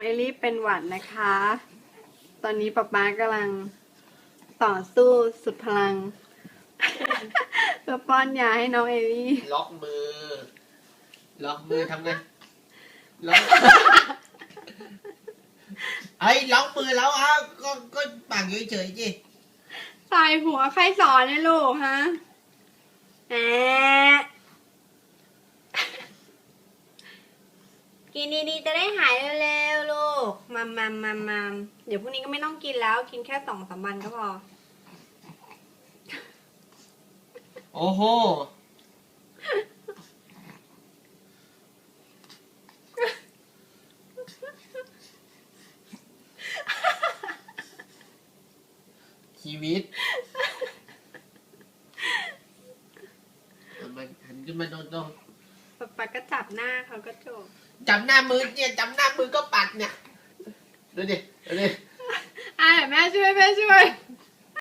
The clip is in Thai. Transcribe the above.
เอลี่เป็นหวัดนะคะ ตอนนี้ป๊าป๊ากำลังต่อสู้สุดพลัง เพื่อป้อนยาให้น้องเอลี่ ล็อกมือ ล็อกมือทำไง ล็อกไอ้ยล็อกมือแล้วอะก็ก็ปากเฉยๆจิใส่หัวใครสอนเนี่ยลูกฮะแหม กินดีๆจะได้หายเร็วๆลูกมัมมัมมัมมัมเดี๋ยวพรุ่งนี้ก็ไม่ต้องกินแล้ว กินแค่สองสามวันก็พอ โอ้โห ชีวิตเอามันหันขึ้นมาตรง ป๊าป๊าก็จับหน้าเขาก็จบๆจับหน้ามือเนี่ยจับหน้ามือก็ปัดเนี่ย ดูดิ ดูดิ อะเดี๋ยวแม่ช่วยแม่ช่วย